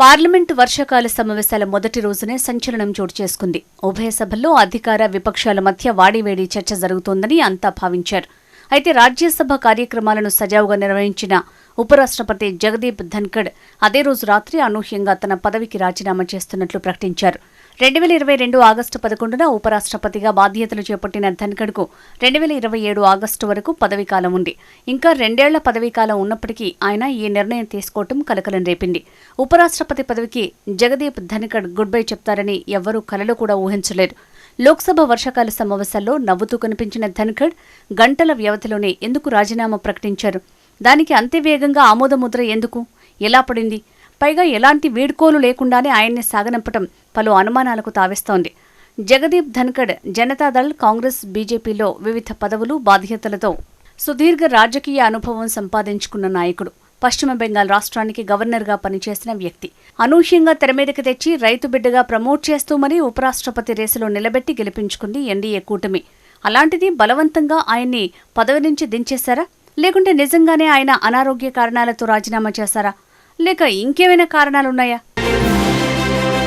Parliament వర్షాకాల సమావేశాల మొదటి రోజునే సంచలనం చోటు చేసుకుంది. ఉభయ సభల్లో అధికార విపక్షాల మధ్య వాడివేడి చర్చ జరుగుతోందని అంతా భావించారు. అయితే రాజ్యసభ కార్యక్రమాలను సజావుగా నిర్వహించిన ఉపరాష్ట్రపతి జగదీప్ ధన్కడ్ అదే రోజు రాత్రి అనూహ్యంగా తన పదవికి రాజీనామా చేస్తున్నట్లు ప్రకటించారు. రెండు వేల ఇరవై రెండు ఆగస్టు పదకొండున ఉపరాష్ట్రపతిగా బాధ్యతలు చేపట్టిన ధన్కడ్కు రెండు వేల ఇరవై ఏడు ఆగస్టు వరకు పదవీకాలం ఉంది. ఇంకా రెండేళ్ళ పదవీకాలం ఉన్నప్పటికీ ఆయన ఈ నిర్ణయం తీసుకోవటం కలకలం రేపింది. ఉపరాష్ట్రపతి పదవికి జగదీప్ ధన్కడ్ గుడ్ బై చెప్తారని ఎవ్వరూ కలలో కూడా ఊహించలేరు లోక్సభ వర్షాకాల సమావేశాల్లో నవ్వుతూ కనిపించిన ధన్కడ్ గంటల వ్యవధిలోనే ఎందుకు రాజీనామా ప్రకటించారు? దానికి అంతే వేగంగా ఆమోదముద్ర ఎందుకు? ఎలా పడింది? పైగా ఎలాంటి వీడ్కోలు లేకుండానే ఆయన్ని సాగనంపటం పలు అనుమానాలకు తావిస్తోంది. జగదీప్ ధన్కడ్ జనతాదళ్ కాంగ్రెస్ బీజేపీలో వివిధ పదవులు బాధ్యతలతో సుదీర్ఘ రాజకీయ అనుభవం సంపాదించుకున్న నాయకుడు. పశ్చిమ బెంగాల్ రాష్ట్రానికి గవర్నర్గా పనిచేసిన వ్యక్తి. అనూహ్యంగా తెరమీదకి తెచ్చి రైతు బిడ్డగా ప్రమోట్ చేస్తూ మరీ ఉపరాష్ట్రపతి రేసులో నిలబెట్టి గెలిపించుకుంది ఎన్డీఏ కూటమి. అలాంటిది బలవంతంగా ఆయన్ని పదవి నుంచి దించేశారా? లేకుంటే నిజంగానే ఆయన అనారోగ్య కారణాలతో రాజీనామా చేశారా? లేక ఇంకేమైనా కారణాలున్నాయా?